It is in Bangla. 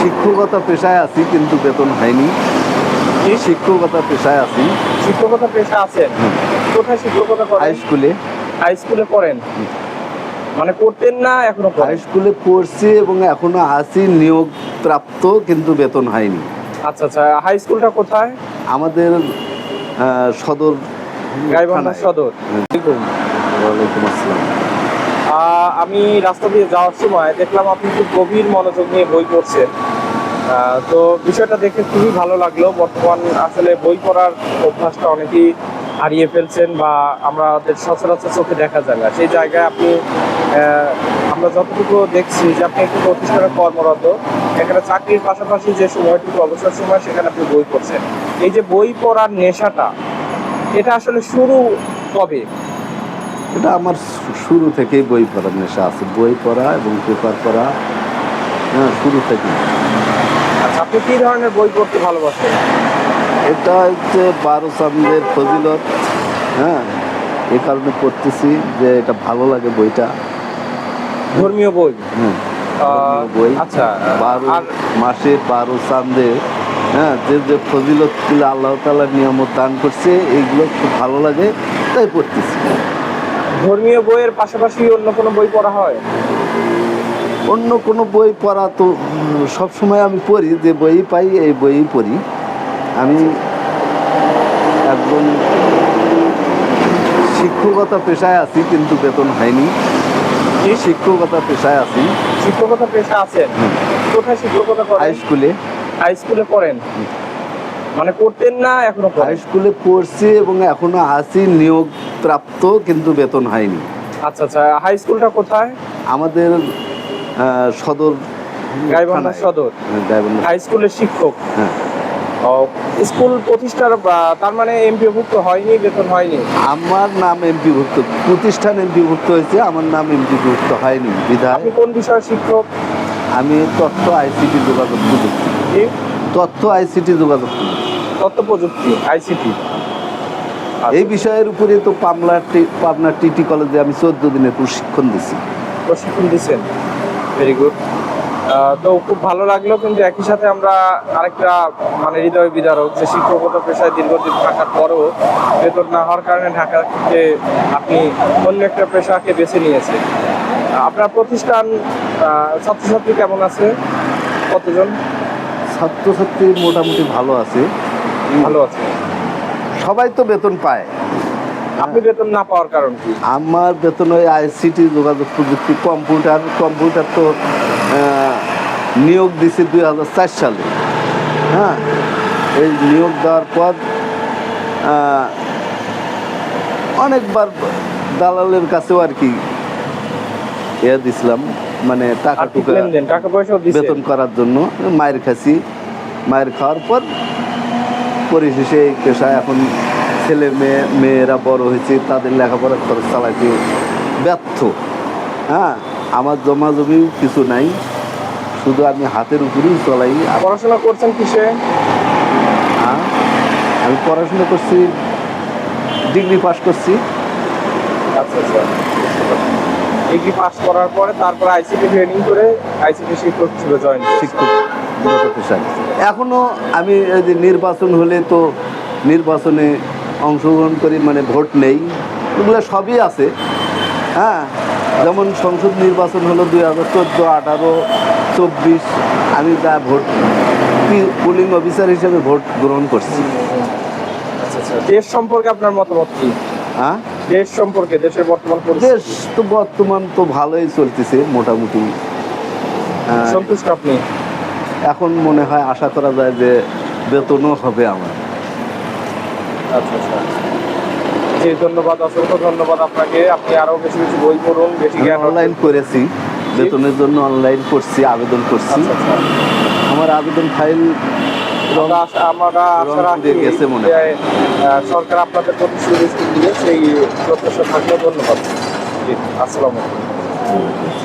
শিক্ষকতা পেশায় আছি কিন্তু বেতন হয়নি? শিক্ষকতা পেশায় আছি। শিক্ষকতা পেশা আছেন? কোথায় শিক্ষকতা করেন? হাই স্কুলে হাই স্কুলে পড়েন মানে করতেন না এখনও হাই স্কুলে পড়ছি এবং এখনও আছি নিয়োগ প্রাপ্ত কিন্তু বেতন হয়নি। আচ্ছা আচ্ছা। হাই স্কুলটা কোথায়? আমাদের সদর গাইবান্ধা। সদর। ওয়ালাইকুম আসসালাম। আমি রাস্তা দিয়ে যাওয়ার সময় দেখলাম আপনি খুব গভীর মনোযোগ নিয়ে বই পড়ছেন। তো বিষয়টা দেখে খুবই ভালো লাগল। বর্তমান আসলে বই পড়ার অভ্যাসটা অনেকেই হারিয়ে ফেলছেন বা আমাদের সচরাচর চোখে দেখা যায় না। সেই জায়গায় আপনি আমরা যতটুকু দেখছি যে আপনি একটি প্রতিষ্ঠানে কর্মরত, এখানে চাকরির পাশাপাশি যে সময়টুকু অবসর সময়, সেখানে আপনি বই পড়ছেন। এই যে বই পড়ার নেশাটা, এটা আসলে শুরু কবে? এটা আমার শুরু থেকেই বই পড়ার নেশা আছে। বই পড়া এবং পেপার পড়া হ্যাঁ শুরু থেকেই। আচ্ছা আপনি কি ধরনের বই পড়তে ভালোবাসেন? এটা হচ্ছে বারো চান্দের ফজিলত হ্যাঁ এই কারণে পড়তেছি যে এটা ভালো লাগে বইটা। ধর্মীয় বই? হ্যাঁ বই। আচ্ছা বারো মাসে বারো চান্দে হ্যাঁ যে যে ফজিলতগুলো আল্লাহ তালা নিয়ামত দান করছে এইগুলো খুব ভালো লাগে তাই পড়তেছি। ধর্মীয় বইয়ের পাশাপাশি অন্য কোনো বই পড়া হয়? অন্য কোনো বই পড়া তো সবসময় আমি পড়ি যে বই পাই এই বইই পড়ি। আমি একজন শিক্ষকতা পেশায় আছি কিন্তু বেতন হয়নি? শিক্ষকতা পেশায় আছি। শিক্ষকতা পেশা আছেন। কোথায় শিক্ষকতা হাই স্কুলে। হাই স্কুলে পড়েন? মানে করতেন না এখনও হাই স্কুলে পড়ছি এবং এখনও আছি নিয়োগ প্রাপ্ত কিন্তু বেতন হয়নি। আচ্ছা আচ্ছা হাই স্কুলটা কোথায়? আমাদের সদর গাইবান্ধা সদর? হ্যাঁ, হাই স্কুলের শিক্ষক? হ্যাঁ। স্কুল প্রতিষ্ঠার তার মানে এমপিভুক্ত হয়নি বেতন হয়নি? আমার নাম এমপিভুক্ত প্রতিষ্ঠান এমপিভুক্ত হয়েছে আমার নাম এমপিভুক্ত হয়নি বিধায়। আপনি কোন বিষয়ের শিক্ষক? আমি তথ্য আইসিটি যোগাযোগ? তথ্য আইসিটি যোগাযোগ তথ্য প্রযুক্তি আইসিটি এই বিষয়ের উপরে তো পাবনা পাবনা টিটি কলেজে আমি চোদ্দ দিনের প্রশিক্ষণ দিছি। প্রশিক্ষণ দিচ্ছেন ভেরি গুড তো খুব ভালো লাগল কিন্তু একই সাথে আমরা আরেকটা মানে হৃদয় বিদারক যে শিক্ষকতা পেশায় দীর্ঘদিন থাকার পরও বেতন না হওয়ার কারণে ঢাকা থেকে আপনি অন্য একটা পেশাকে বেছে নিয়েছেন। আপনার প্রতিষ্ঠান ছাত্রছাত্রী কেমন আছে? কতজন? ছাত্রছাত্রী মোটামুটি ভালো আছে। ভালো আছে। সবাই তো বেতন পায়। আপনি বেতন না পাওয়ার কারণ কি? আমার বেতন ওই আইসিটি যোগাযোগ প্রযুক্তি কম্পিউটার কম্পিউটার তো নিয়োগ দিছি দুই হাজার চার সালে। হ্যাঁ এই নিয়োগ দেওয়ার পর অনেকবার দালালের কাছেও আর কি ইয়ে দিছিলাম মানে টাকা টুকা বেতন করার জন্য মায়ের খাসি মায়ের খাওয়ার পর পরিশেষে এই পেশায় এখন ছেলে মেয়ে মেয়েরা বড় হয়েছে তাদের লেখাপড়ার খরচ চালাইতে ব্যর্থ। হ্যাঁ আমার জমা জমি কিছু নাই শুধু আমি হাতের উপরেই চলাই। পড়াশোনা করছেন কিসে? হ্যাঁ, আমি পড়াশোনা করছি ডিগ্রি পাস করছি। আচ্ছা আচ্ছা। ডিগ্রি পাস করার পরে তারপরে আইসিটি ট্রেনিং করে আইসিটি শিক্ষক হিসেবে জয়েন শিক্ষক। পেশায় এখনও আমি যে নির্বাচন হলে তো নির্বাচনে অংশগ্রহণ করি মানে ভোট নেই এগুলো সবই আছে। হ্যাঁ যেমন সংসদ নির্বাচন হলো দুই হাজার চোদ্দ আঠারো চব্বিশ আমি যা ভোট পুলিং অফিসার হিসেবে ভোট গ্রহণ করছি। আচ্ছা আচ্ছা দেশ সম্পর্কে আপনার মতামত কি? হ্যাঁ? দেশ সম্পর্কে দেশের বর্তমান দেশ তো বর্তমান তো ভালোই চলতেছে মোটামুটি। সন্তুষ্ট আপনি? এখন মনে হয় আশা করা যায় যে বেতনও হবে আমার। আচ্ছা আচ্ছা। জি ধন্যবাদ অসংখ্য ধন্যবাদ আপনাকে। আপনি আরও বেশি বেশি বই পড়ুন বেশি জ্ঞান অনলাইন করেছি বেতনের জন্য অনলাইন করছি আবেদন করছি। আচ্ছা আচ্ছা। আমার আবেদন ফাইল আমরা গেছে মনে সরকার আপনাদের প্রতিশ্রুতি দিয়ে সেই প্রত্যাশা থাকলে ধন্যবাদ। জি আসসালামু আলাইকুম।